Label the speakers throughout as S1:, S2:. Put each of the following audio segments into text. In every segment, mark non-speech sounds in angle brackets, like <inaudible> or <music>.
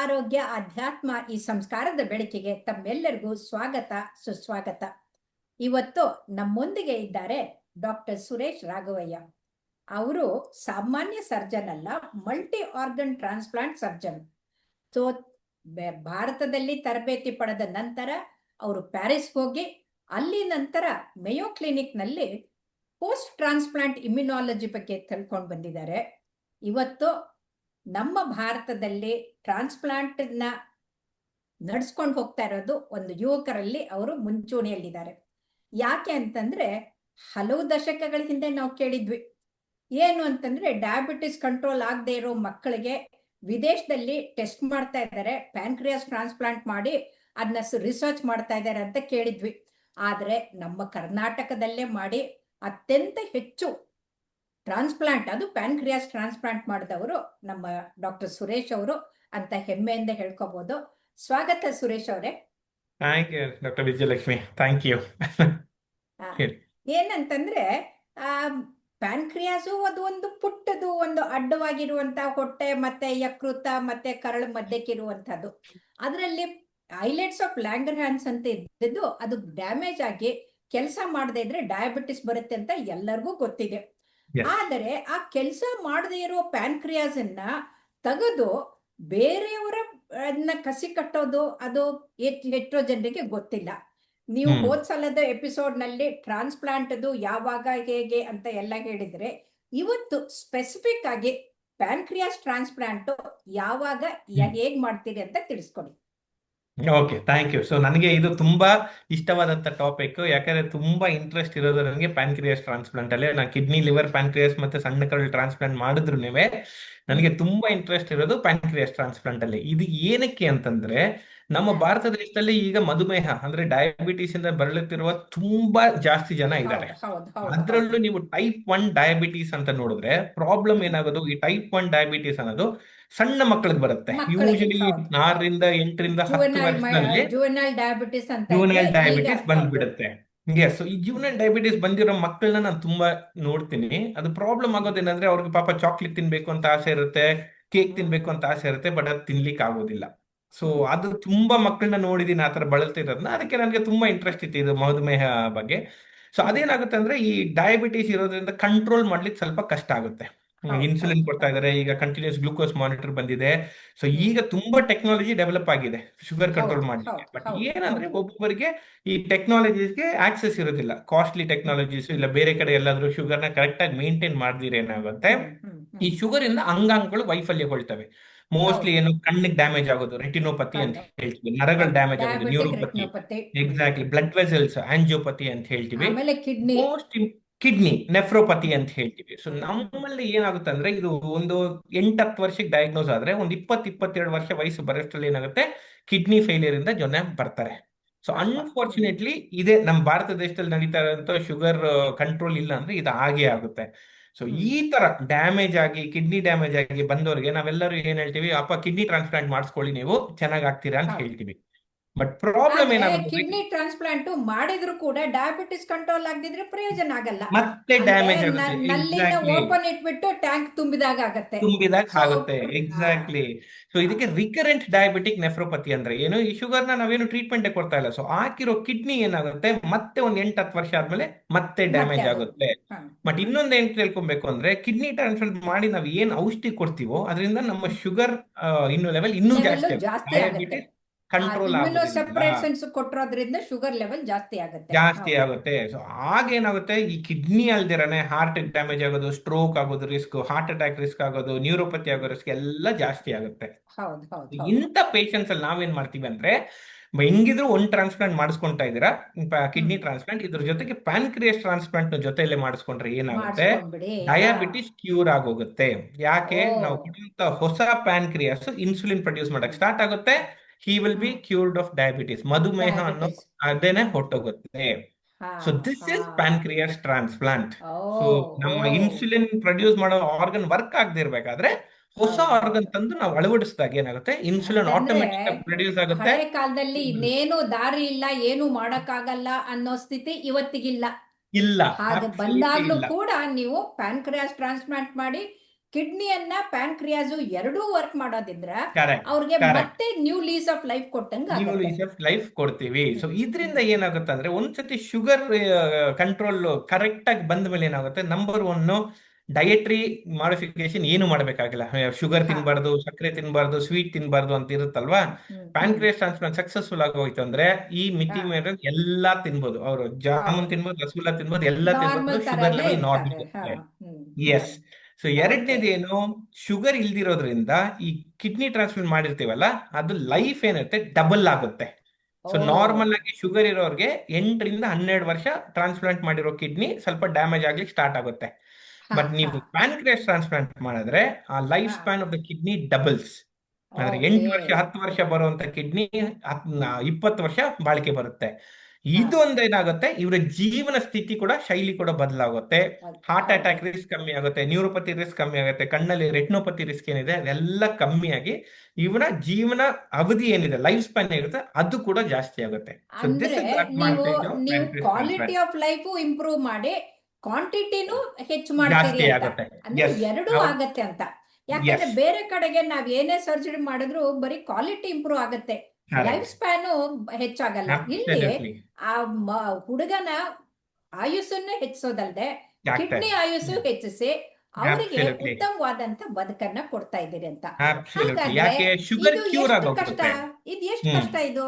S1: ಆರೋಗ್ಯ, ಆಧ್ಯಾತ್ಮ ಈ ಸಂಸ್ಕಾರದ ಬೆಳಕಿಗೆ ತಮ್ಮೆಲ್ಲರಿಗೂ ಸ್ವಾಗತ, ಸುಸ್ವಾಗತ. ಇವತ್ತು ನಮ್ಮೊಂದಿಗೆ ಇದ್ದಾರೆ ಡಾಕ್ಟರ್ ಸುರೇಶ್ ರಾಘವಯ್ಯ. ಅವರು ಸಾಮಾನ್ಯ ಸರ್ಜನ್ ಅಲ್ಲ, multi organ transplant surgeon. So ಭಾರತದಲ್ಲಿ ತರಬೇತಿ ಪಡೆದ ನಂತರ ಅವರು ಪ್ಯಾರಿಸ್ ಹೋಗಿ, ಅಲ್ಲಿ ನಂತರ ಮೇಯೋ ಕ್ಲಿನಿಕ್ನಲ್ಲಿ ಪೋಸ್ಟ್ ಟ್ರಾನ್ಸ್ಪ್ಲಾಂಟ್ ಇಮ್ಯುನಾಲಜಿ ಬಗ್ಗೆ ತಿಳ್ಕೊಂಡು ಬಂದಿದ್ದಾರೆ. ಇವತ್ತು ನಮ್ಮ ಭಾರತದಲ್ಲಿ ಟ್ರಾನ್ಸ್ಪ್ಲಾಂಟ್ ನಡೆಸ್ಕೊಂಡು ನಡ್ಸ್ಕೊಂಡು ಹೋಗ್ತಾ ಇರೋದು ಒಂದು ಯುವಕರಲ್ಲಿ ಅವರು ಮುಂಚೂಣಿಯಲ್ಲಿದ್ದಾರೆ. ಯಾಕೆ ಅಂತಂದ್ರೆ ಹಲವು ದಶಕಗಳ ಹಿಂದೆ ನಾವು ಕೇಳಿದ್ವಿ, ಏನು ಅಂತಂದ್ರೆ ಡಯಾಬಿಟಿಸ್ ಕಂಟ್ರೋಲ್ ಆಗದೆ ಇರೋ ಮಕ್ಕಳಿಗೆ ವಿದೇಶದಲ್ಲಿ ಟೆಸ್ಟ್ ಮಾಡ್ತಾ ಇದ್ದಾರೆ ಪ್ಯಾನ್ಕ್ರಿಯಾಸ್ ಟ್ರಾನ್ಸ್ಪ್ಲಾಂಟ್ ಮಾಡಿ ಅದನ್ನ ರಿಸರ್ಚ್ ಮಾಡ್ತಾ ಇದ್ದಾರೆ ಅಂತ ಕೇಳಿದ್ವಿ. ಆದರೆ ನಮ್ಮ ಕರ್ನಾಟಕದಲ್ಲೇ ಮಾಡಿ ಅತ್ಯಂತ ಹೆಚ್ಚು ಟ್ರಾನ್ಸ್ಪ್ಲಾಂಟ್ ಅದು ಪ್ಯಾನ್ಕ್ರಿಯಾಸ್ ಟ್ರಾನ್ಸ್ಪ್ಲಾಂಟ್ ಮಾಡಿದವರು ನಮ್ಮ ಡಾಕ್ಟರ್ ಸುರೇಶ್ ಅವರು ಅಂತ ಹೆಮ್ಮೆಯಿಂದ ಹೇಳ್ಕೋಬಹುದು ಸ್ವಾಗತ ಸುರೇಶ್ ಅವರೇ.
S2: Thank you doctor Vijayalakshmi. Thank you. <laughs>
S1: ಏನಂತಂದ್ರೆ ಪ್ಯಾನ್ಕ್ರಿಯಾಸು ಅದು ಒಂದು ಪುಟ್ಟದು ಒಂದು ಅಡ್ಡವಾಗಿರುವಂತ ಹೊಟ್ಟೆ ಮತ್ತೆ ಯಕೃತ ಮತ್ತೆ ಕರಳು ಮಧ್ಯಕ್ಕಿರುವಂತದ್ದು ಅದರಲ್ಲಿ ಐಲೆಟ್ಸ್ ಆಫ್ ಲ್ಯಾಂಗರ್ ಹ್ಯಾಂಡ್ಸ್ ಅಂತ ಇದ್ದದ್ದು ಅದು ಡ್ಯಾಮೇಜ್ ಆಗಿ ಕೆಲಸ ಮಾಡದೇ ಇದ್ರೆ ಡಯಾಬಿಟಿಸ್ ಬರುತ್ತೆ ಅಂತ ಎಲ್ಲರಿಗೂ ಗೊತ್ತಿದೆ. ಆದರೆ ಆ ಕೆಲಸ ಮಾಡದೇ ಇರೋ ಪ್ಯಾನ್ಕ್ರಿಯಾಸ್ ಅನ್ನ ತೆಗೆದು ಬೇರೆಯವರ ಅದನ್ನ ಕಸಿ ಕಟ್ಟೋದು ಅದು ಹೆಚ್ಚು ಜನರಿಗೆ ಗೊತ್ತಿಲ್ಲ. ನೀವು. ಹೋದ್ ಸಲದ ಎಪಿಸೋಡ್ನಲ್ಲಿ ಟ್ರಾನ್ಸ್ಪ್ಲಾಂಟ್ ಅದು ಯಾವಾಗ ಹೇಗೆ ಅಂತ ಎಲ್ಲ ಹೇಳಿದ್ರೆ ಇವತ್ತು ಸ್ಪೆಸಿಫಿಕ್ ಆಗಿ ಪ್ಯಾನ್ಕ್ರಿಯಾಸ್ ಟ್ರಾನ್ಸ್ಪ್ಲಾಂಟ್ ಯಾವಾಗ ಹೇಗ್ ಮಾಡ್ತೀರಿ ಅಂತ ತಿಳಿಸ್ಕೊಡಿ.
S2: ಓಕೆ ಥ್ಯಾಂಕ್ ಯು ಸೊ ನನಗೆ ಇದು ತುಂಬಾ ಇಷ್ಟವಾದಂಥ ಟಾಪಿಕ್ ಯಾಕಂದ್ರೆ ತುಂಬಾ ಇಂಟ್ರೆಸ್ಟ್ ಇರೋದು ನನಗೆ ಪ್ಯಾನ್ಕ್ರಿಯಾಸ್ ಟ್ರಾನ್ಸ್ಪ್ಲಾಂಟ್ ಅಲ್ಲಿ. ನಾನು ಕಿಡ್ನಿ ಲಿವರ್ ಪ್ಯಾನ್ಕ್ರಿಯಾಸ್ ಮತ್ತೆ ಸಣ್ಣ ಕರಳು ಟ್ರಾನ್ಸ್ಪ್ಲಾಂಟ್ ಮಾಡಿದ್ರು ನನಗೆ ತುಂಬಾ ಇಂಟ್ರೆಸ್ಟ್ ಇರೋದು ಪ್ಯಾನ್ಕ್ರಿಯಾಸ್ ಟ್ರಾನ್ಸ್ಪ್ಲಾಂಟ್ ಅಲ್ಲಿ. ಇದು ಏನಕ್ಕೆ ಅಂತಂದ್ರೆ ನಮ್ಮ ಭಾರತ ದೇಶದಲ್ಲಿ ಈಗ ಮಧುಮೇಹ ಅಂದ್ರೆ ಡಯಾಬಿಟಿಸ್ ಇಂದ ಬಳಲುತ್ತಿರುವ ತುಂಬಾ ಜಾಸ್ತಿ ಜನ ಇದ್ದಾರೆ. ಅದರಲ್ಲೂ ನೀವು ಟೈಪ್ ಒನ್ ಡಯಾಬಿಟೀಸ್ ಅಂತ ನೋಡಿದ್ರೆ ಪ್ರಾಬ್ಲಮ್ ಏನಾಗೋದು? ಈ ಟೈಪ್ ಒನ್ ಡಯಾಬಿಟೀಸ್ ಅನ್ನೋದು ಸಣ್ಣ ಮಕ್ಕಳಿಗೆ ಬರುತ್ತೆ. ಯೂಶಲಿ. ಆರರಿಂದ ಎಂಟರಿಂದ ಹತ್ತು ವರ್ಷದಲ್ಲಿ
S1: ಜುವೆನಲ್ ಡಯಾಬಿಟಿಸ್.
S2: ಬಂದ್ಬಿಡುತ್ತೆ. ಎಸ್ ಈ ಜೂನಲ್ ಡಯಾಬಿಟಿಸ್ ಬಂದಿರೋ ಮಕ್ಕಳನ್ನ ನಾನು ತುಂಬಾ ನೋಡ್ತೀನಿ. ಅದು ಪ್ರಾಬ್ಲಮ್ ಆಗೋದೇನಂದ್ರೆ ಅವ್ರಿಗೆ ಪಾಪ ಚಾಕ್ಲೇಟ್ ತಿನ್ಬೇಕು ಅಂತ ಆಸೆ ಇರುತ್ತೆ ಕೇಕ್ ತಿನ್ಬೇಕು ಅಂತ ಆಸೆ ಇರುತ್ತೆ ಬಟ್ ಅದು ತಿನ್ಲಿಕ್ಕೆ ಆಗೋದಿಲ್ಲ. ಸೊ ಅದು ತುಂಬಾ ಮಕ್ಕಳನ್ನ ನೋಡಿದೀನಿ ಆತರ ಬಳಲ್ತಿರೋದನ್ನ ಅದಕ್ಕೆ ನನಗೆ ತುಂಬಾ ಇಂಟ್ರೆಸ್ಟ್ ಇತ್ತು ಇದು ಮಧುಮೇಹ ಬಗ್ಗೆ. ಸೊ ಅದೇನಾಗುತ್ತೆ ಅಂದ್ರೆ ಈ ಡಯಾಬಿಟಿಸ್ ಇರೋದ್ರಿಂದ ಕಂಟ್ರೋಲ್ ಮಾಡ್ಲಿಕ್ಕೆ ಸ್ವಲ್ಪ ಕಷ್ಟ ಆಗುತ್ತೆ. ಇನ್ಸುಲಿನ್ ಕೊಡ್ತಾ ಇದಾರೆ ಈಗ ಕಂಟಿನ್ಯೂಸ್ ಗ್ಲೂಕೋಸ್ ಮಾನಿಟರ್ ಬಂದಿದೆ. ಸೊ ಈಗ ತುಂಬಾ ಟೆಕ್ನಾಲಜಿ ಡೆವಲಪ್ ಆಗಿದೆ ಶುಗರ್ ಕಂಟ್ರೋಲ್ ಮಾಡ್ಲಿಕ್ಕೆ. ಬಟ್ ಏನಂದ್ರೆ. ಒಬ್ಬೊಬ್ಬರಿಗೆ ಈ ಟೆಕ್ನಾಲಜೀಸ್ಗೆ ಆಕ್ಸೆಸ್ ಇರೋದಿಲ್ಲ. ಕಾಸ್ಟ್ಲಿ ಟೆಕ್ನಾಲಜೀಸ್ ಇಲ್ಲ ಬೇರೆ ಕಡೆ ಎಲ್ಲಾದ್ರೂ ಶುಗರ್ನ ಕರೆಕ್ಟ್ ಆಗಿ ಮೇಂಟೈನ್ ಮಾಡಿದ್ರೆ ಏನಾಗುತ್ತೆ. ಈ ಶುಗರ್ ಇಂದ ಅಂಗಾಂಗಗಳು ವೈಫಲ್ಯಗೊಳ್ತವೆ. ಮೋಸ್ಟ್ಲಿ ಏನು ಕಣ್ಣಿಗೆ ಡ್ಯಾಮೇಜ್ ಆಗೋದು ರೆಟಿನೋಪತಿ ಅಂತ ಹೇಳ್ತೀವಿ. ನರಗಳು ಡ್ಯಾಮೇಜ್ ಆಗೋದು neuropathy exactly blood vessels angiopathy ಅಂತ ಹೇಳ್ತೀವಿ.
S1: ಕಿಡ್ನಿ
S2: ಮೋಸ್ಟ್ ಕಿಡ್ನಿ ನೆಫ್ರೋಪತಿ ಅಂತ ಹೇಳ್ತೀವಿ. ಸೊ ನಮ್ಮಲ್ಲಿ ಏನಾಗುತ್ತೆ ಅಂದ್ರೆ ಇದು ಒಂದು ಎಂಟತ್ತು ವರ್ಷಕ್ಕೆ ಡಯಾಗ್ನೋಸ್ ಆದ್ರೆ ಒಂದು ಇಪ್ಪತ್ತು ಇಪ್ಪತ್ತೆರಡು ವರ್ಷ ವಯಸ್ಸು ಬರೋಷ್ಟ್ರಲ್ಲಿ ಏನಾಗುತ್ತೆ? ಕಿಡ್ನಿ ಫೇಲಿಯರ್ ಇಂದ ಜನ ಬರ್ತಾರೆ. ಸೊ ಅನ್ಫಾರ್ಚುನೇಟ್ಲಿ ಇದೇ ನಮ್ಮ ಭಾರತ ದೇಶದಲ್ಲಿ ನಡೀತಾ ಇರೋಂಥ ಶುಗರ್ ಕಂಟ್ರೋಲ್ ಇಲ್ಲ ಅಂದ್ರೆ ಇದು ಹಾಗೆ ಆಗುತ್ತೆ. ಸೊ ಈ ತರ ಡ್ಯಾಮೇಜ್ ಆಗಿ ಕಿಡ್ನಿ ಡ್ಯಾಮೇಜ್ ಆಗಿ ಬಂದವರಿಗೆ ನಾವೆಲ್ಲರೂ ಏನ್ ಹೇಳ್ತೀವಿ ಅಪ್ಪ ಕಿಡ್ನಿ ಟ್ರಾನ್ಸ್ಪ್ಲಾಂಟ್ ಮಾಡಿಸ್ಕೊಳ್ಳಿ ನೀವು ಚೆನ್ನಾಗ್ ಆಗ್ತೀರಾ ಅಂತ ಹೇಳ್ತೀವಿ ಬಟ್ ಪ್ರಾಬ್ಲಮ್ ಏನಾಗುತ್ತೆ
S1: ಕಿಡ್ನಿ ಟ್ರಾನ್ಸ್ಪ್ಲಾಂಟ್ ಮಾಡಿದ್ರು ಕೂಡ ಡಯಾಬಿಟಿಸ್ ಕಂಟ್ರೋಲ್ ಆಗದಿದ್ರೆ ಪ್ರಯೋಜನ ಆಗಲ್ಲ.
S2: ಮತ್ತೆ ಡ್ಯಾಮೇಜ್ ಆಗುತ್ತೆ.
S1: ಓಪನ್ ಇಟ್ಬಿಟ್ಟು ಟ್ಯಾಂಕ್ ತುಂಬಿದಾಗ ಆಗುತ್ತೆ.
S2: ತುಂಬಿದಾಗ ಆಗುತ್ತೆ. ಎಕ್ಸಾಕ್ಟ್ಲಿ ಸೊ ಇದಕ್ಕೆ ರಿಕರೆಂಟ್ ಡಯಾಬಿಟಿಕ್ ನೆಫ್ರೋಪತಿ ಅಂದ್ರೆ ಏನು? ಈ ಶುಗರ್ನ ನಾವೇನು ಟ್ರೀಟ್ಮೆಂಟ್ ಕೊಡ್ತಾ ಇಲ್ಲ. ಸೊ ಹಾಕಿರೋ ಕಿಡ್ನಿ ಏನಾಗುತ್ತೆ? ಮತ್ತೆ ಒಂದ್ ಎಂಟ್ ಹತ್ತು ವರ್ಷ ಆದ್ಮೇಲೆ ಮತ್ತೆ ಡ್ಯಾಮೇಜ್
S1: ಆಗುತ್ತೆ.
S2: ಬಟ್ ಇನ್ನೊಂದ್ ಏನ್ ತಿಳ್ಕೊಬೇಕು ಅಂದ್ರೆ ಕಿಡ್ನಿ ಟ್ರಾನ್ಸ್ಪ್ಲಾಂಟ್ ಮಾಡಿ ನಾವ್ ಏನ್ ಔಷಧಿ ಕೊಡ್ತೀವೋ ಅದರಿಂದ ನಮ್ಮ ಶುಗರ್ ಇನ್ನು ಲೆವೆಲ್ ಇನ್ನೂ ಜಾಸ್ತಿ ಡಯಾಬಿಟಿಸ್ ಕಂಟ್ರೋಲ್
S1: ಸೆಪರೇಷನ್ಸ್ ಕೊಟ್ಟಿರೋದ್ರಿಂದ ಶುಗರ್ ಲೆವೆಲ್ ಜಾಸ್ತಿ ಆಗುತ್ತೆ.
S2: ಜಾಸ್ತಿ ಆಗುತ್ತೆ. ಸೊ ಆಗೇನಾಗುತ್ತೆ ಈ ಕಿಡ್ನಿ ಅಲ್ದಿರನೆ ಹಾರ್ಟ್ ಡ್ಯಾಮೇಜ್ ಆಗೋದು ಸ್ಟ್ರೋಕ್ ಆಗೋದು ರಿಸ್ಕ್ ಹಾರ್ಟ್ ಅಟ್ಯಾಕ್ ರಿಸ್ಕ್ ಆಗೋದು ನ್ಯೂರೋಪತಿ ಆಗೋ ರಿಸ್ಕ್ ಎಲ್ಲ ಜಾಸ್ತಿ ಆಗುತ್ತೆ. ಇಂಥ ಪೇಷಂಟ್ಸ್ ಅಲ್ಲಿ ನಾವೇನ್ ಮಾಡ್ತೀವಿ ಅಂದ್ರೆ ಹೆಂಗಿದ್ರು ಒಂದ್ ಟ್ರಾನ್ಸ್ಪ್ಲಾಂಟ್ ಮಾಡಿಸ್ಕೊಂತಾ ಇದೀರಾ ಕಿಡ್ನಿ ಟ್ರಾನ್ಸ್ಪ್ಲಾಂಟ್ ಇದ್ರ ಜೊತೆಗೆ ಪ್ಯಾನ್ಕ್ರಿಯಸ್ ಟ್ರಾನ್ಸ್ಪ್ಲಾಂಟ್ ಜೊತೆಲೆ ಮಾಡಿಸ್ಕೊಂಡ್ರೆ ಏನಾಗುತ್ತೆ? ಡಯಾಬಿಟಿಸ್ ಕ್ಯೂರ್ ಆಗೋಗುತ್ತೆ. ಯಾಕೆ. ನಾವು ಹೊಸ ಪ್ಯಾನ್ಕ್ರಿಯಾಸ್ ಇನ್ಸುಲಿನ್ ಪ್ರೊಡ್ಯೂಸ್ ಮಾಡಕ್ ಸ್ಟಾರ್ಟ್ ಆಗುತ್ತೆ. He will be cured of diabetes ಮಧುಮೇಹ ಅನ್ನೋ
S1: Diabetes.
S2: ಅದೇನೆ ಹೊಟ್ಟೋಗುತ್ತೆ so this is
S1: pancreas
S2: pancreas transplant so ನಮ್ಮ ಇನ್ಸುಲಿನ್ ಪ್ರೊಡ್ಯೂಸ್ ಮಾಡೋ ಆರ್ಗನ್ ವರ್ಕ್ ಆಗದೆ ಇರ್ಬೇಕಾದ್ರೆ ಹೊಸ ಆರ್ಗನ್ ತಂದು ನಾವು ಅಳವಡಿಸಿದಾಗ ಏನಾಗುತ್ತೆ? ಇನ್ಸುಲಿನ್ ಆಟೋಮೆಟಿಕ್ ಪ್ರೊಡ್ಯೂಸ್ ಆಗುತ್ತೆ.
S1: ಹಳೆ ಕಾಲದಲ್ಲಿ ಇನ್ನೇನು ದಾರಿ ಇಲ್ಲ ಏನು ಮಾಡಕ್ಕಾಗಲ್ಲ ಅನ್ನೋ ಸ್ಥಿತಿ ಇವತ್ತಿಗಿಲ್ಲ.
S2: ಇಲ್ಲ
S1: ಹಾಗೆ ಬಂದಾಗ್ಲೂ ಕೂಡ ನೀವು ಪ್ಯಾನ್ಕ್ರಿಯಾಸ್ ಟ್ರಾನ್ಸ್ಪ್ಲಾಂಟ್ ಮಾಡಿ ಕಿಡ್ನಿಯನ್ನ ಪ್ಯಾನ್ಕ್ರಿಯಾಸು ಎರಡೂ ವರ್ಕ್ ಮಾಡೋದಿದ್ರ ಅವ್ರಿಗೆ. ಮತ್ತೆ ನ್ಯೂ ಲೀಸ್ ಆಫ್ ಲೈಫ್ ಕೊಟ್ಟಂಗ ನ್ಯೂ
S2: ಲೀಸ್ ಆಫ್ ಲೈಫ್ ಕೊಡ್ತೀವಿ. ಸೊ. ಇದರಿಂದ ಏನಾಗುತ್ತೆ ಅಂದ್ರೆ ಒಂದ್ಸತಿ ಶುಗರ್ ಕಂಟ್ರೋಲ್ ಕರೆಕ್ಟ್ ಆಗಿ ಬಂದ ಮೇಲೆ ಏನಾಗುತ್ತೆ? ನಂಬರ್ ಒನ್ ಡಯಟ್ರಿ ಮಾಡಿಫಿಕೇಶನ್ ಏನು ಮಾಡಬೇಕಾಗಿಲ್ಲ. ಶುಗರ್. ತಿನ್ಬಾರ್ದು ಸಕ್ಕರೆ ತಿನ್ಬಾರ್ದು ಸ್ವೀಟ್ ತಿನ್ಬಾರ್ದು ಅಂತ ಇರುತ್ತಲ್ವಾ? ಪ್ಯಾನ್ಕ್ರಿಯಸ್ ಟ್ರಾನ್ಸ್ಪ್ಲಾಂಟ್ ಸಕ್ಸಸ್ಫುಲ್ ಆಗೋಯ್ತು ಹೋಯ್ತು ಅಂದ್ರೆ ಈ ಮಿತಿ. ಮೇಲೆ ಎಲ್ಲಾ ತಿನ್ಬೋದು. ಅವರು ಜಾಮೂನ್. ತಿನ್ಬೋದು ರಸಗುಲ್ಲ ತಿನ್ಬೋದು ಎಲ್ಲಾ ತಿನ್ಬೋದು. Sugar level normal yes so ಎರಡನೇದು ಏನು? ಶುಗರ್ ಇಲ್ದಿರೋದ್ರಿಂದ ಈ ಕಿಡ್ನಿ ಟ್ರಾನ್ಸ್ಪ್ಲಾಂಟ್ ಮಾಡಿರ್ತೀವಲ್ಲ ಅದು ಲೈಫ್ ಏನಿರುತ್ತೆ? ಡಬಲ್ ಆಗುತ್ತೆ. ಸೊ. ನಾರ್ಮಲ್ ಆಗಿ ಶುಗರ್ ಇರೋರ್ಗೆ ಎಂಟರಿಂದ ಹನ್ನೆರಡು ವರ್ಷ ಟ್ರಾನ್ಸ್ಪ್ಲಾಂಟ್ ಮಾಡಿರೋ ಕಿಡ್ನಿ ಸ್ವಲ್ಪ ಡ್ಯಾಮೇಜ್ ಆಗ್ಲಿಕ್ಕೆ ಸ್ಟಾರ್ಟ್ ಆಗುತ್ತೆ. ಬಟ್ ನೀವು
S1: ಪ್ಯಾನ್
S2: ಪ್ಯಾನ್ಕ್ರಿಯಾಸ್ ಟ್ರಾನ್ಸ್ಪ್ಲಾಂಟ್ ಮಾಡಿದ್ರೆ ಆ life span of the kidney doubles ಅಂದ್ರೆ ಎಂಟು ವರ್ಷ. ಹತ್ತು ವರ್ಷ ಬರುವಂತ ಕಿಡ್ನಿ ಇಪ್ಪತ್ತು ವರ್ಷ ಬಾಳಿಕೆ ಬರುತ್ತೆ. ಇದೊಂದು ಏನಾಗುತ್ತೆ ಇವರ ಜೀವನ ಸ್ಥಿತಿ ಕೂಡ ಶೈಲಿ ಕೂಡ ಬದಲಾಗುತ್ತೆ. ಹಾರ್ಟ್. ಅಟ್ಯಾಕ್ ರಿಸ್ಕ್ ಕಮ್ಮಿ ಆಗುತ್ತೆ ನ್ಯೂರೋಪತಿ ರಿಸ್ಕ್ ಕಮ್ಮಿ ಆಗುತ್ತೆ ಕಣ್ಣಲ್ಲಿ ರೆಟ್ನೋಪತಿ ರಿಸ್ಕ್ ಏನಿದೆ ಅದೆಲ್ಲ ಕಮ್ಮಿ ಆಗಿ ಇವನ ಜೀವನ ಅವಧಿ ಏನಿದೆ ಲೈಫ್ ಸ್ಪ್ಯಾನ್ ಏನಿರುತ್ತೆ ಅದು ಕೂಡ ಜಾಸ್ತಿ ಆಗುತ್ತೆ.
S1: ಕ್ವಾಲಿಟಿ ಆಫ್ ಲೈಫ್ ಇಂಪ್ರೂವ್ ಮಾಡಿ ಕ್ವಾಂಟಿಟಿನೂ ಹೆಚ್ಚು ಮಾಡ್ತೀರಿ ಎರಡೂ ಆಗತ್ತೆ ಅಂತ. ಯಾಕಂದ್ರೆ ಬೇರೆ ಕಡೆಗೆ ನಾವ್ ಏನೇ ಸರ್ಜರಿ ಮಾಡಿದ್ರು ಬರೀ ಕ್ವಾಲಿಟಿ ಇಂಪ್ರೂವ್ ಆಗತ್ತೆ. ಲೈಫ್ ಸ್ಪ್ಯಾನು ಹೆಚ್ಚಾಗಲ್ಲ. ಇಲ್ಲಿ ಆ ಹುಡುಗನ ಆಯುಸ್ಸನ್ನು ಹೆಚ್ಚಿಸೋದಲ್ದೆ ಕಿಡ್ನಿ ಆಯುಸ್ಸು ಹೆಚ್ಚಿಸಿ ಅವರಿಗೆ. ಉತ್ತಮವಾದಂತ ಬದುಕನ್ನ ಕೊಡ್ತಾ ಇದ್ದೀರಿ ಅಂತ. ಕಷ್ಟ? ಇದು ಎಷ್ಟು ಕಷ್ಟ ಇದು?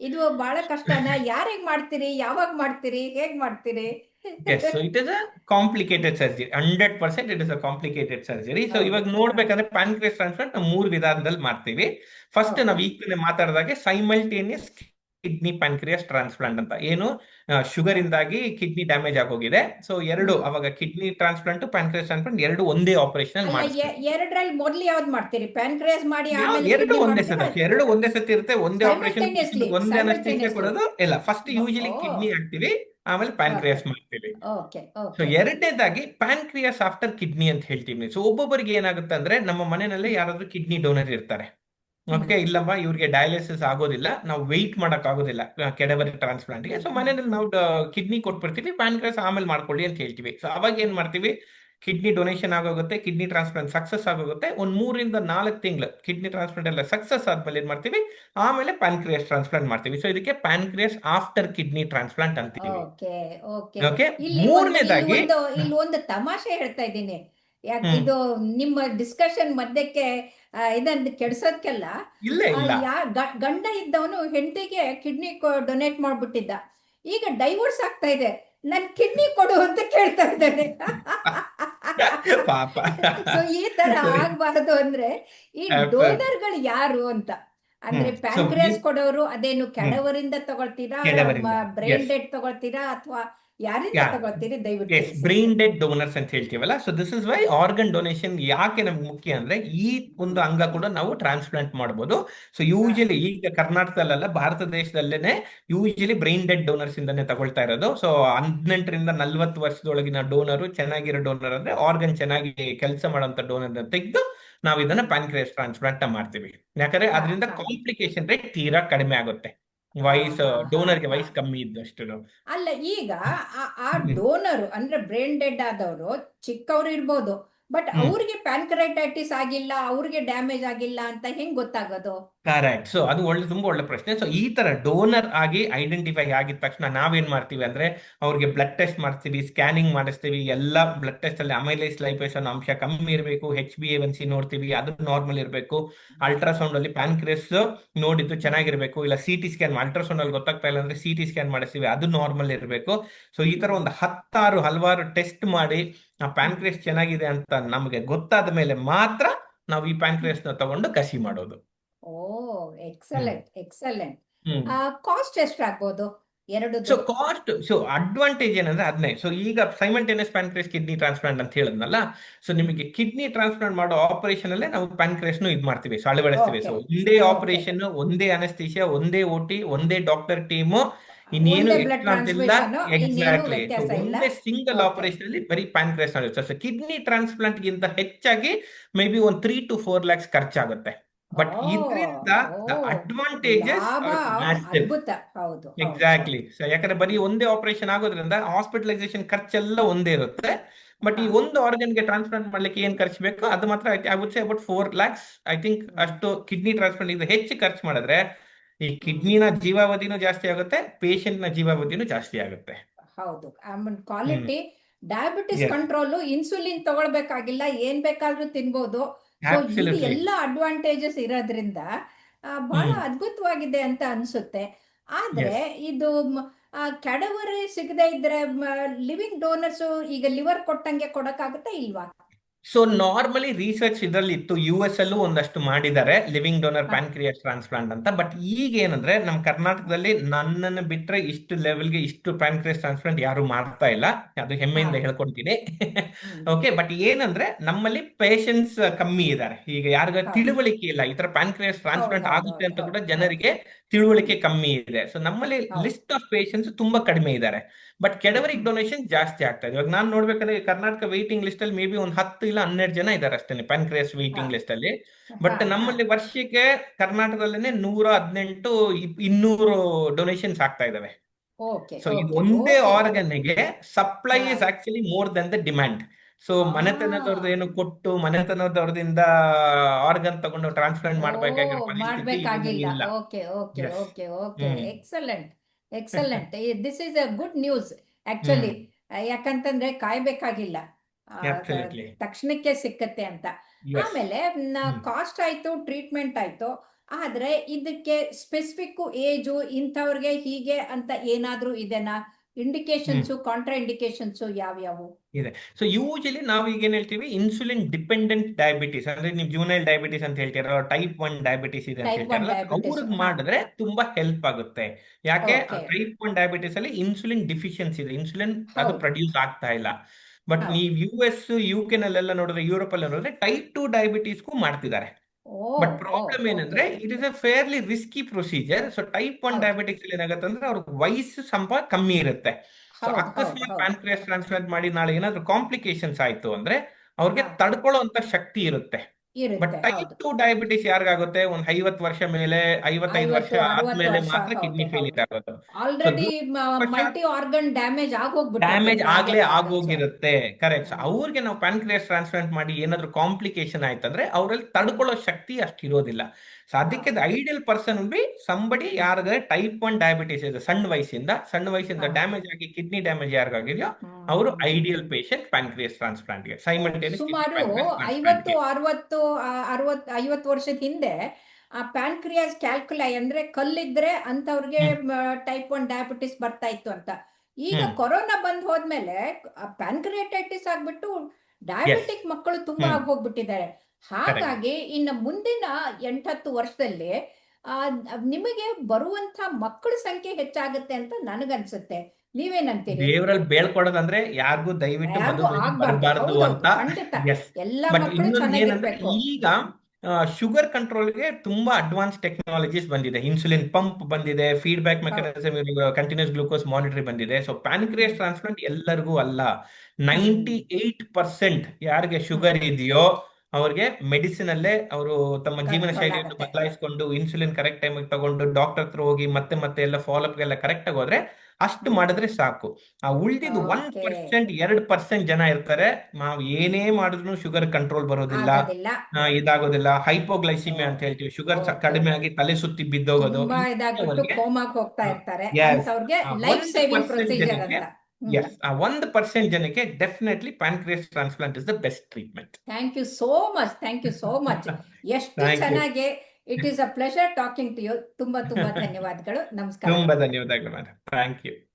S1: ಇದು ಬಹಳ ಕಷ್ಟನ? ಯಾರಿಗ್ ಮಾಡ್ತೀರಿ? ಯಾವಾಗ ಮಾಡ್ತೀರಿ? ಹೇಗ್ ಮಾಡ್ತೀರಿ?
S2: Yes so it is a complicated surgery hundred percent it is a complicated surgery so. ಇವಾಗ ನೋಡ್ಬೇಕಂದ್ರೆ ಪ್ಯಾನ್ಕ್ರಿಯಸ್ ಟ್ರಾನ್ಸ್ಪ್ಲಾಂಟ್ ನಾವು ಮೂರು ವಿಧಾನದಲ್ಲಿ ಮಾಡ್ತೀವಿ. ಫಸ್ಟ್ ನಾವು ಈಗ ಮಾತಾಡಿದಾಗೆ ಸೈಮಲ್ಟೇನಿಯಸ್ ಕಿಡ್ನಿ ಪ್ಯಾನ್ಕ್ರಿಯಸ್ ಟ್ರಾನ್ಸ್ಪ್ಲಾಂಟ್ ಅಂತ. ಏನು? ಶುಗರ್ ಇಂದಾಗಿ ಕಿಡ್ನಿ ಡ್ಯಾಮೇಜ್ ಆಗೋಗಿದೆ. ಸೊ ಎರಡು ಅವಾಗ ಕಿಡ್ನಿ ಟ್ರಾನ್ಸ್ಪ್ಲಾಂಟ್ ಪ್ಯಾನ್ಕ್ರಿಯಸ್ ಟ್ರಾನ್ಸ್ಪ್ಲಾಂಟ್ ಎರಡು ಒಂದೇ ಆಪರೇಷನ್
S1: ಎರಡರಲ್ಲಿ ಮೊದಲು ಯಾವ್ದು ಮಾಡ್ತೀರಿ? ಪ್ಯಾನ್ಕ್ರಿಯಸ್ ಮಾಡಿ
S2: ಎರಡು ಒಂದೇ? ಸತಿ ಎರಡು ಒಂದೇ ಸತಿ ಇರುತ್ತೆ ಒಂದೇ ಆಪರೇಷನ್ ಒಂದೇ ಅನಸ್ತೀಸಿಯಾ ಕೊಡೋದು? ಇಲ್ಲ ಫಸ್ಟ್ ಯೂಶಲಿ ಕಿಡ್ನಿ ಹಾಕ್ತೀವಿ ಆಮೇಲೆ ಪ್ಯಾನ್ಕ್ರಿಯಾಸ್ ಮಾಡ್ತೀವಿ. ಸೊ ಎರಡನೇದಾಗಿ ಪ್ಯಾನ್ಕ್ರಿಯಾಸ್ ಆಫ್ಟರ್ ಕಿಡ್ನಿ ಅಂತ ಹೇಳ್ತೀವಿ ಸೊ ಒಬ್ಬೊಬ್ಬರಿಗೆ ಏನಾಗುತ್ತೆ ಅಂದ್ರೆ ನಮ್ಮ ಮನೆಯಲ್ಲೇ ಯಾರಾದ್ರೂ ಕಿಡ್ನಿ ಡೋನರ್ ಇರ್ತಾರೆ. ಓಕೆ ಇಲ್ಲಮ್ಮ ಇವ್ರಿಗೆ ಡಯಾಲಿಸಿಸ್ ಆಗೋದಿಲ್ಲ ನಾವು ವೆಯ್ಟ್ ಮಾಡಕ್ ಆಗೋದಿಲ್ಲ ಕೆಡವರಿ ಟ್ರಾನ್ಸ್ಪ್ಲಾಂಟ್ಗೆ ಸೊ ಮನೇಲಿ ನಾವು ಕಿಡ್ನಿ ಕೊಟ್ಬಿಡ್ತೀವಿ ಪ್ಯಾನ್ಕ್ರಾಸ್ ಆಮೇಲೆ ಮಾಡ್ಕೊಳ್ಳಿ ಅಂತ ಹೇಳ್ತೀವಿ. ಸೊ ಅವಾಗ ಏನ್ ಮಾಡ್ತೀವಿ ಕಿಡ್ನಿ ಡೊನೇಷನ್ ಆಗೋಗುತ್ತೆ ಕಿಡ್ನಿ ಟ್ರಾನ್ಸ್ಪ್ಲಾಂಟ್ ಸಕ್ಸಸ್ ಆಗೋಗುತ್ತೆ. ಒಂದ್ ಮೂರಿಂದ ನಾಲ್ಕು ತಿಂಗಳು ಕಿಡ್ನಿ ಟ್ರಾನ್ಸ್ಪ್ಲಾಂಟ್ ಎಲ್ಲ ಸಕ್ಸಸ್ ಆದ್ಮೇಲೆ ಏನ್ ಮಾಡ್ತೀವಿ ಆಮೇಲೆ ಪ್ಯಾನ್ಕ್ರಿಯಸ್ ಟ್ರಾನ್ಸ್ಪ್ಲಾಂಟ್ ಮಾಡ್ತೀವಿ. ಸೊ ಇದಕ್ಕೆ ಪ್ಯಾನ್ಕ್ರಿಯಸ್ ಆಫ್ಟರ್ ಕಿಡ್ನಿ ಟ್ರಾನ್ಸ್ಪ್ಲಾಂಟ್ ಅಂತೀವಿ.
S1: ಓಕೆ
S2: ಮೂರನೇದಾಗಿ
S1: ಇಲ್ಲಿ ಒಂದು ತಮಾಷೆ ಹೇಳ್ತಾ ಇದ್ದೀನಿ. ಯಾಕೆ ಇದು ನಿಮ್ಮ ಡಿಸ್ಕಷನ್ ಮಧ್ಯಕ್ಕೆ ಇದನ್ನ ಕೆಡ್ಸೋದ್ಕೆಲ್ಲ ಗಂಡ ಇದ್ದವನು ಹೆಂಡತಿಗೆ ಕಿಡ್ನಿ ಡೊನೇಟ್ ಮಾಡ್ಬಿಟ್ಟಿದ್ದ. ಈಗ ಡೈವೋರ್ಸ್ ಆಗ್ತಾ ಇದೆ. ನನ್ ಕಿಡ್ನಿ ಕೊಡು ಅಂತ ಕೇಳ್ತಾ ಇದ್ದಾನೆ. <laughs> ಈ ತರ ಆಗ್ಬಾರದು ಅಂದ್ರೆ ಈ
S2: ಡೋನರ್
S1: ಡೋನರ್ಗಳು ಯಾರು ಅಂತ ಅಂದ್ರೆ
S2: ಪ್ಯಾಂಕ್ರಿಯಾಸ್
S1: ಕೊಡೋರು ಅದೇನು ಕೆಡವರಿಂದ ತಗೊಳ್ತೀರಾ ಬ್ರೈನ್ ಡೆಡ್ ತಗೊಳ್ತೀರಾ ಅಥವಾ ಯಾರಿಂದ
S2: Yeah.
S1: ತಗೊಳ್ತೀರಿ ದಯವಿಟ್ಟು
S2: ಎಸ್ ಬ್ರೈನ್ ಡೆಡ್ ಡೋನರ್ಸ್ ಅಂತ ಹೇಳ್ತೀವಲ್ಲ. So this is why organ donation ಯಾಕೆ ನಮ್ಗೆ ಮುಖ್ಯ ಅಂದ್ರೆ ಈ ಒಂದು ಅಂಗ ಕೂಡ ನಾವು ಟ್ರಾನ್ಸ್ಪ್ಲಾಂಟ್ ಮಾಡಬಹುದು ಸೊ ಯೂಶಲಿ ಈಗ ಕರ್ನಾಟಕದಲ್ಲ ಭಾರತ ದೇಶದಲ್ಲೇನೆ ಯೂಶಲಿ ಬ್ರೈನ್ ಡೆಡ್ ಡೋನರ್ಸ್ ಇಂದನೇ ತಗೊಳ್ತಾ ಇರೋದು. ಸೊ ಹದಿನೆಂಟರಿಂದ ನಲ್ವತ್ತು ವರ್ಷದೊಳಗಿನ ಡೋನರು ಚೆನ್ನಾಗಿರೋ ಡೋನರ್ ಅಂದ್ರೆ ಆರ್ಗನ್ ಚೆನ್ನಾಗಿ ಕೆಲಸ ಮಾಡುವಂತ ಡೋನರ್ ತೆಗೆದು ನಾವು ಇದನ್ನ ಪ್ಯಾನ್ಕ್ರಿಯಸ್ ಟ್ರಾನ್ಸ್ಪ್ಲಾಂಟ್ ಮಾಡ್ತೀವಿ. ಯಾಕಂದ್ರೆ ಅದರಿಂದ ಕಾಂಪ್ಲಿಕೇಶನ್ ರೇಟ್ ತೀರಾ ಕಡಿಮೆ ಆಗುತ್ತೆ.
S1: ಹಾ,
S2: ಡೋನರ್ಗೆ
S1: ಹಾ.
S2: ವಯಸ್ಸು ಕಮ್ಮಿ ಇದ್ದಷ್ಟು
S1: ಅಲ್ಲ ಈಗ ಆ- ಆ ಡೋನರ್ ಅಂದ್ರೆ ಬ್ರೈನ್ ಡೆಡ್ ಆದವರು ಚಿಕ್ಕವ್ರು ಇರ್ಬೋದು. ಬಟ್. ಅವ್ರಿಗೆ ಪ್ಯಾನ್ಕ್ರೈಟೈಟಿಸ್ ಆಗಿಲ್ಲ ಅವ್ರಿಗೆ ಡ್ಯಾಮೇಜ್ ಆಗಿಲ್ಲ ಅಂತ ಹೆಂಗ್ ಗೊತ್ತಾಗೋದು?
S2: ಕರೆಕ್ಟ್ ಸೊ ಅದು ಒಳ್ಳೆ ತುಂಬಾ ಒಳ್ಳೆ ಪ್ರಶ್ನೆ. ಸೊ ಈ ತರ ಡೋನರ್ ಆಗಿ ಐಡೆಂಟಿಫೈ ಆಗಿದ ತಕ್ಷಣ ನಾವೇನ್ ಮಾಡ್ತೀವಿ ಅಂದ್ರೆ ಅವ್ರಿಗೆ ಬ್ಲಡ್ ಟೆಸ್ಟ್ ಮಾಡ್ತೀವಿ ಸ್ಕ್ಯಾನಿಂಗ್ ಮಾಡಿಸ್ತೀವಿ ಎಲ್ಲ ಬ್ಲಡ್ ಟೆಸ್ಟ್ ಅಲ್ಲಿ ಅಮೈಲೈಸ್ ಲೈಪೇಶನ್ ಅಂಶ ಕಮ್ಮಿ ಇರಬೇಕು H B A one C ನೋಡ್ತೀವಿ ಅದು ನಾರ್ಮಲ್ ಇರಬೇಕು. ಅಲ್ಟ್ರಾಸೌಂಡ್ ಅಲ್ಲಿ ಪ್ಯಾನ್ಕ್ರೇಸ್ ನೋಡಿದ್ದು ಚೆನ್ನಾಗಿರ್ಬೇಕು. ಇಲ್ಲ ಸಿ ಟಿ ಸ್ಕ್ಯಾನ್ ಅಲ್ಟ್ರಾಸೌಂಡ್ ಅಲ್ಲಿ ಗೊತ್ತಾಗ್ತಾ ಇಲ್ಲ ಅಂದ್ರೆ ಸಿ ಟಿ ಸ್ಕ್ಯಾನ್ ಮಾಡಿಸ್ತೀವಿ ಅದು ನಾರ್ಮಲ್ ಇರಬೇಕು. ಸೊ ಈ ತರ ಒಂದು ಹತ್ತಾರು ಹಲವಾರು ಟೆಸ್ಟ್ ಮಾಡಿ ಆ ಪ್ಯಾನ್ಕ್ರಿಯಸ್ ಚೆನ್ನಾಗಿದೆ ಅಂತ ನಮಗೆ ಗೊತ್ತಾದ ಮೇಲೆ ಮಾತ್ರ ನಾವು ಈ ಪ್ಯಾನ್ಕ್ರಿಯಸ್ನ ತಗೊಂಡು ಕಸಿ ಮಾಡೋದು.
S1: ಓ ಎಕ್ಸಲೆಂಟ್ ಎಕ್ಸಲೆಂಟ್ ಕಾಸ್ಟ್ ಎಷ್ಟಾಗ್ಬೋದು ಎರಡು
S2: ಸೊ ಕಾಸ್ಟ್ ಸೊ ಅಡ್ವಾಂಟೇಜ್ ಏನಂದ್ರೆ ಅದನ್ನೇ ಸೊ ಈಗ ಸೈಮಲ್ಟೇನಿಯಸ್ ಪ್ಯಾನ್ಕ್ರಿಯಸ್ ಕಿಡ್ನಿ ಟ್ರಾನ್ಸ್ಪ್ಲಾಂಟ್ ಅಂತ ಹೇಳಿದ್ನಲ್ಲ ಸೊ ನಿಮಗೆ ಕಿಡ್ನಿ ಟ್ರಾನ್ಸ್ಪ್ಲಾಂಟ್ ಮಾಡೋ ಆಪರೇಷನ್ ಅಲ್ಲೇ ನಾವು ಪ್ಯಾನ್ಕ್ರಿಯಸ್ ನು ಇದು ಮಾಡ್ತೀವಿ ಸೊ ಅಳವಡಿಸ್ತೀವಿ ಸೊ. ಒಂದೇ. ಆಪರೇಷನ್ ಒಂದೇ ಅನಸ್ತೀಸಿಯಾ ಒಂದೇ ಓಟಿ ಒಂದೇ ಡಾಕ್ಟರ್ ಟೀಮು ಇನ್ನೇನು ಎಕ್ಸಾಕ್ಟ್ಲಿ ಒಂದೇ ಸಿಂಗಲ್ ಆಪರೇಷನ್ ಅಲ್ಲಿ ಬರೀ ಪ್ಯಾನ್ಕ್ರೇಸ್ ನಡೆಯುತ್ತೆ ಕಿಡ್ನಿ ಟ್ರಾನ್ಸ್ಪ್ಲಾಂಟ್ ಗಿಂತ ಹೆಚ್ಚಾಗಿ ಮೇ ಬಿ ಒಂದ್ ತ್ರೀ ಟು ಫೋರ್ ಲ್ಯಾಕ್ಸ್ ಖರ್ಚಾಗುತ್ತೆ. ಬಟ್ ಇದರಿಂದ ಅಡ್ವಾಂಟೇಜಸ್. ಎಕ್ಸಾಕ್ಟ್ಲಿ ಯಾಕಂದ್ರೆ ಬರೀ ಒಂದೇ ಆಪರೇಷನ್ ಆಗೋದ್ರಿಂದ ಹಾಸ್ಪಿಟಲೈಸೇಷನ್ ಖರ್ಚೆಲ್ಲ ಒಂದೇ ಇರುತ್ತೆ. ಬಟ್ ಈ ಒಂದು ಆರ್ಗನ್ಗೆ ಟ್ರಾನ್ಸ್ಪ್ಲಾಂಟ್ ಮಾಡ್ಲಿಕ್ಕೆ ಏನ್ ಖರ್ಚು ಬೇಕು ಅದು ಮಾತ್ರ I would say about four lakhs I think. ಅಷ್ಟು ಕಿಡ್ನಿ ಟ್ರಾನ್ಸ್ಪ್ಲಾಂಟ್ ಇದು ಹೆಚ್ಚು ಖರ್ಚು ಮಾಡಿದ್ರೆ ಈ ಕಿಡ್ನಿನ ಜೀವಾವಧಿನೂ ಜಾಸ್ತಿ ಆಗುತ್ತೆ ಪೇಷಂಟ್ನ ಜೀವಾವಧಿನೂ ಜಾಸ್ತಿ ಆಗುತ್ತೆ.
S1: ಹೌದು. ಕ್ವಾಲಿಟಿ ಡಯಾಬಿಟಿಸ್ ಕಂಟ್ರೋಲ್ ಇನ್ಸುಲಿನ್ ತಗೊಳ್ಬೇಕಾಗಿಲ್ಲ ಏನ್ ಬೇಕಾದ್ರೂ
S2: ತಿನ್ಬಹುದು
S1: ಎಲ್ಲ ಅಡ್ವಾಂಟೇಜಸ್ ಇರೋದ್ರಿಂದ ಬಹಳ ಅದ್ಭುತವಾಗಿದೆ ಅಂತ ಅನ್ಸುತ್ತೆ. ಆದ್ರೆ ಇದು ಕೆಡವರಿ ಸಿಗದೆ ಇದ್ರೆ ಲಿವಿಂಗ್ ಡೋನರ್ಸ್ ಈಗ ಲಿವರ್ ಕೊಟ್ಟಂಗೆ ಕೊಡಕ್ಕಾಗುತ್ತೆ ಇಲ್ವಾ?
S2: ಸೊ ನಾರ್ಮಲಿ ರಿಸರ್ಚ್ ಇದರಲ್ಲಿ ಇತ್ತು ಯು ಎಸ್ ಅಲ್ಲೂ ಒಂದಷ್ಟು ಮಾಡಿದ್ದಾರೆ ಲಿವಿಂಗ್ ಡೋನರ್ ಪ್ಯಾನ್ಕ್ರಿಯಸ್ ಟ್ರಾನ್ಸ್ಪ್ಲಾಂಟ್ ಅಂತ. ಬಟ್ ಈಗ ಏನಂದ್ರೆ ನಮ್ಮ ಕರ್ನಾಟಕದಲ್ಲಿ ನನ್ನನ್ನು ಬಿಟ್ರೆ ಇಷ್ಟು ಲೆವೆಲ್ಗೆ ಇಷ್ಟು ಪ್ಯಾನ್ಕ್ರಿಯಸ್ ಟ್ರಾನ್ಸ್ಪ್ಲಾಂಟ್ ಯಾರು ಮಾಡ್ತಾ ಇಲ್ಲ. ಅದು ಹೆಮ್ಮೆಯಿಂದ. ಹೇಳ್ಕೊಂತೀನಿ ಓಕೆ ಬಟ್ ಏನಂದ್ರೆ ನಮ್ಮಲ್ಲಿ ಪೇಷನ್ಸ್ ಕಮ್ಮಿ ಇದ್ದಾರೆ. ಈಗ ಯಾರಿಗ ತಿಳುವಳಿಕೆ ಇಲ್ಲ. ಈ ತರ ಪ್ಯಾನ್ಕ್ರಿಯಸ್ ಟ್ರಾನ್ಸ್ಪ್ಲಾಂಟ್ ಆಗುತ್ತೆ ಅಂತ ಕೂಡ ಜನರಿಗೆ ತಿಳುವಳಿಕೆ ಕಮ್ಮಿ ಇದೆ. ಸೊ ನಮ್ಮಲ್ಲಿ ಲಿಸ್ಟ್ ಆಫ್ ಪೇಷನ್ಸ್ ತುಂಬಾ ಕಡಿಮೆ ಇದ್ದಾರೆ. ಬಟ್ ಕೆಡವರಿಗೆ. ಡೊನೇಷನ್ ಜಾಸ್ತಿ ಆಗ್ತಾ ಇದೆ. ಇವಾಗ ನಾನು ನೋಡ್ಬೇಕಂದ್ರೆ ಕರ್ನಾಟಕ ವೇಟಿಂಗ್ ಲಿಸ್ಟ್ ಅಲ್ಲಿ ಮೇ ಬಿ ಒಂದು ಹತ್ತು ಇಲ್ಲ ಹನ್ನೆರಡು ಜನ ಇದ್ದಾರೆ ಅಷ್ಟೇ ಪ್ಯಾನ್ಕ್ರಿಯಾಸ್ ವೇಟಿಂಗ್. ಲಿಸ್ಟ್ ಅಲ್ಲಿ. ಬಟ್. ನಮ್ಮಲ್ಲಿ ವರ್ಷಕ್ಕೆ ಕರ್ನಾಟಕದಲ್ಲೇನೆ ನೂರ ಹದಿನೆಂಟು ಇನ್ನೂರು ಡೊನೇಷನ್ಸ್ ಆಗ್ತಾ ಇದಾವೆ. ಸೊ ಒಂದೇ
S1: organ
S2: ಆರ್ಗನ್ಗೆ supply is actually more than the demand so. ಮನೆತನದವ್ರದ್ದು ಏನು ಕೊಟ್ಟು ಮನೆತನದವ್ರದಿಂದ ಆರ್ಗನ್ ತಗೊಂಡು transplant ಮಾಡ್ಬೇಕಾಗಿರೋ
S1: excellent excellent this is a good news actually ಯಾಕಂತಂದ್ರೆ ಕಾಯ್ಬೇಕಾಗಿಲ್ಲ. ತಕ್ಷಣಕ್ಕೆ ಸಿಕ್ಕತ್ತೆ ಅಂತ. ಆಮೇಲೆ. ಕಾಸ್ಟ್ ಆಯ್ತು ಟ್ರೀಟ್ಮೆಂಟ್ ಆಯ್ತು ಆದ್ರೆ ಇದಕ್ಕೆ ಸ್ಪೆಸಿಫಿಕ್ ಏಜು ಇಂಥವ್ರಿಗೆ ಹೀಗೆ ಅಂತ ಏನಾದ್ರೂ ಇದೆನಾ? ಇಂಡಿಕೇಶನ್ಸ್ ಕಾಂಟ್ರಾ ಇಂಡಿಕೇಶನ್ಸ್ ಯಾವ್ಯಾವು? ಇದೆ.
S2: ಸೊ ಯೂಶಲಿ ನಾವು ಈಗ ಏನ್ ಹೇಳ್ತೀವಿ? ಇನ್ಸುಲಿನ್ ಡಿಪೆಂಡೆಂಟ್ ಡಯಾಬಿಟಿಸ್ ಅಂದ್ರೆ ನೀವು ಜೂನೈಲ್ ಡಯಾಬಿಟಿಸ್ ಅಂತ ಹೇಳ್ತೀರ? ಟೈಪ್ ಒನ್ ಡಯಾಬಿಟಿಸ್ ಇದೆ ಅಂತ ಹೇಳ್ತಾರಲ್ಲ ಅವ್ರಿಗೆ ಮಾಡಿದ್ರೆ ತುಂಬಾ ಹೆಲ್ಪ್ ಆಗುತ್ತೆ. ಯಾಕೆ? ಟೈಪ್ ಒನ್ ಡಯಾಬಿಟಿಸ್ ಅಲ್ಲಿ ಇನ್ಸುಲಿನ್ ಡಿಫಿಷಿಯನ್ಸಿ ಇದೆ. ಇನ್ಸುಲಿನ್ ಅದು. ಪ್ರೊಡ್ಯೂಸ್ ಆಗ್ತಾ ಇಲ್ಲ. ಬಟ್. ನೀವು ಯು ಎಸ್ ಯು ಕೆ ನಲ್ಲೆಲ್ಲ ನೋಡಿದ್ರೆ ಯುರೋಪ್ ಅಲ್ಲಿ ನೋಡಿದ್ರೆ ಟೈಪ್ ಟು ಡಯಾಬಿಟಿಸ್ಗೂ ಮಾಡ್ತಿದ್ದಾರೆ ಬಟ್ ಪ್ರಾಬ್ಲಮ್ ಏನಂದ್ರೆ it is a fairly risky procedure so type one. Diabetics ಅಲ್ಲಿ ಏನಾಗುತ್ತೆ ಅಂದ್ರೆ ಅವ್ರ ವಯಸ್ಸು ಸ್ವಲ್ಪ ಕಮ್ಮಿ ಇರುತ್ತೆ ಸೊ ಅಕಸ್ಮಾತ್ ಪ್ಯಾನ್ಕ್ರಿಯಾಸ್ ಟ್ರಾನ್ಸ್ಪ್ಲಾಂಟ್ ಮಾಡಿ ನಾಳೆ ಏನಾದ್ರು ಕಾಂಪ್ಲಿಕೇಶನ್ಸ್ ಆಯ್ತು ಅಂದ್ರೆ ಅವ್ರಿಗೆ. ತಡ್ಕೊಳ್ಳೋ ಅಂತ ಶಕ್ತಿ ಇರುತ್ತೆ ಬಟ್ ಟೈಪ್ ಟು ಡಯಾಬಿಟಿಸ್ ಯಾರಿಗಾಗುತ್ತೆ? ಒಂದ್ ಐವತ್ ವರ್ಷ ಮೇಲೆ ಐವತ್ತೈದು ವರ್ಷ ಆದ್ಮೇಲೆ ಮಾತ್ರ ಕಿಡ್ನಿ ಫೇಲಿಯರ್ ಆಗೋದು.
S1: Already multi organ damage
S2: damage ಆಗ್ಲೇ. ಆಗೋಗಿರುತ್ತೆ. ಕರೆಕ್ಟ್. ಅವ್ರಿಗೆ ನಾವು ಪ್ಯಾನ್ಕ್ರಿಯಾಸ್ ಟ್ರಾನ್ಸ್ಪ್ಲಾಂಟ್ ಮಾಡಿ ಏನಾದ್ರು ಕಾಂಪ್ಲಿಕೇಶನ್ ಆಯ್ತಂದ್ರೆ ಅವರಲ್ಲಿ ತಡ್ಕೊಳ್ಳೋ ಶಕ್ತಿ ಅಷ್ಟಿರೋದಿಲ್ಲ. ಸೊ ಅದಕ್ಕೆ ಐಡಿಯಲ್ ಪರ್ಸನ್ ಬಿ ಸಂಬಡಿ ಯಾರಿಗಾದ್ರೆ ಟೈಪ್ ಒನ್ ಡಯಾಬಿಟಿಸ್ ಇದೆ ಸಣ್ಣ ವಯಸ್ಸಿಂದ. ಸಣ್ಣ ವಯಸ್ಸಿಂದ. ಡ್ಯಾಮೇಜ್ ಆಗಿ ಕಿಡ್ನಿ ಡ್ಯಾಮೇಜ್ ಯಾರಿಗಾಗಿದೆಯೋ. ಅವರು ಐಡಿಯಲ್ ಪೇಷಂಟ್ ಪ್ಯಾನ್ಕ್ರಿಯಾಸ್ ಟ್ರಾನ್ಸ್ಪ್ಲಾಂಟ್ಗೆ ಸೈಮಲ್ಟೇನಿಯಸ್
S1: ಸುಮಾರು ಐವತ್ತು ಅರವತ್ತು ಅರವತ್ತು ಐವತ್ತು ವರ್ಷದ ಹಿಂದೆ ಆ ಪ್ಯಾನ್ಕ್ರಿಯಾಸ್ ಕ್ಯಾಲ್ಕುಲೈ ಅಂದ್ರೆ ಕಲ್ಲಿದ್ರೆ ಅಂತವ್ರಿಗೆ ಟೈಪ್ ಒನ್ ಡಯಾಬಿಟಿಸ್ ಬರ್ತಾ ಇತ್ತು ಅಂತ. ಈಗ. ಕೊರೋನಾ ಬಂದ್ ಹೋದ್ಮೇಲೆ ಪ್ಯಾನ್ಕ್ರಿಯಾಟೈಟಿಸ್ ಆಗ್ಬಿಟ್ಟು ಡಯಾಬಿಟಿಕ್ ಮಕ್ಕಳು ತುಂಬಾ. ಆಗಿ ಹೋಗ್ಬಿಟ್ಟಿದ್ದಾರೆ ಹಾಗಾಗಿ ಇನ್ನು ಮುಂದಿನ ಎಂಟತ್ತು ವರ್ಷದಲ್ಲಿ ಆ ನಿಮಗೆ ಬರುವಂತ ಮಕ್ಕಳ ಸಂಖ್ಯೆ ಹೆಚ್ಚಾಗುತ್ತೆ ಅಂತ ನನಗನ್ಸುತ್ತೆ. ನೀವೇನಂತೀರಿ?
S2: ದೇವರಲ್ಲಿ ಬೇಳ್ಕೊಡೋದಂದ್ರೆ ಯಾರಿಗೂ ದಯವಿಟ್ಟು ಬರಬಾರದು ಅಂತ.
S1: ಎಲ್ಲ
S2: ಈಗ ಶುಗರ್ ಕಂಟ್ರೋಲ್ಗೆ ತುಂಬಾ ಅಡ್ವಾನ್ಸ್ ಟೆಕ್ನಾಲಜೀಸ್ ಬಂದಿದೆ. ಇನ್ಸುಲಿನ್ ಪಂಪ್ ಬಂದಿದೆ feedback mechanism continuous glucose monitoring ಬಂದಿದೆ. ಸೊ ಪ್ಯಾನಿಕ್ರಿಯಸ್ ಟ್ರಾನ್ಸ್ಪ್ಲಾಂಟ್ ಎಲ್ಲರಿಗೂ ಅಲ್ಲ. ನೈಂಟಿ ಏಟ್ ಪರ್ಸೆಂಟ್ ಯಾರಿಗೆ ಶುಗರ್ ಇದೆಯೋ ಅವ್ರಿಗೆ ಮೆಡಿಸಿನ್ ಅಲ್ಲೇ ಅವರು ತಮ್ಮ ಜೀವನ ಶೈಲಿಯನ್ನು ಬದಲಾಯಿಸಿಕೊಂಡು ಇನ್ಸುಲಿನ್ ಕರೆಕ್ಟ್ ಟೈಮಿಗೆ ತಗೊಂಡು ಡಾಕ್ಟರ್ ಹತ್ರ ಹೋಗಿ ಮತ್ತೆ ಮತ್ತೆ ಎಲ್ಲ ಫಾಲೋಅಪ್ ಎಲ್ಲ ಕರೆಕ್ಟ್ ಆಗಿ ಹೋದ್ರೆ ಅಷ್ಟು ಮಾಡಿದ್ರೆ ಸಾಕು. ಆ ಉಳಿದಿದ್ದು ಒನ್. ಪರ್ಸೆಂಟ್ ಎರಡ್ ಪರ್ಸೆಂಟ್ ಜನ ಇರ್ತಾರೆ. ನಾವು ಏನೇ ಮಾಡಿದ್ರು ಶುಗರ್ ಕಂಟ್ರೋಲ್ ಬರೋದಿಲ್ಲ. ಆ, ಇದಾಗೋದಿಲ್ಲ. ಹೈಪೋಗ್ಲೈಸಿಮಿ ಅಂತ ಹೇಳ್ತೀವಿ. ಶುಗರ್. ಕಡಿಮೆ ಆಗಿ ತಲೆ ಸುತ್ತಿ ಬಿದ್ದೋಗೋದು.
S1: ತುಂಬಾ ಇದಾಗ್ಬಿಟ್ಟು
S2: ಅವ್ರಿಗೆ-
S1: ಕೋಮಾಗ್ ಹೋಗ್ತಾ ಇರ್ತಾರೆ.
S2: Yes.
S1: ಅಂತವ್ರಿಗೆ
S2: ಆ
S1: ಲೈಫ್
S2: ಒಂದು
S1: ಸೇವಿಂಗ್
S2: percent
S1: ಪ್ರೊಸೀಜರ್
S2: ಜನಕ್ಕೆ
S1: ಅಂತ.
S2: ಎಸ್ ಆ ಒಂದು ಪರ್ಸೆಂಟ್ ಜನಕ್ಕೆ definitely pancreas transplant is the best treatment
S1: thank you so much thank you so much ಎಷ್ಟು
S2: Thank you.
S1: ಚೆನ್ನಾಗಿ it is a pleasure talking to you ತುಂಬಾ ತುಂಬಾ ಧನ್ಯವಾದಗಳು. ನಮಸ್ಕಾರ.
S2: ತುಂಬಾ ಧನ್ಯವಾದಗಳು ಮೇಡಮ್ ಥ್ಯಾಂಕ್ ಯು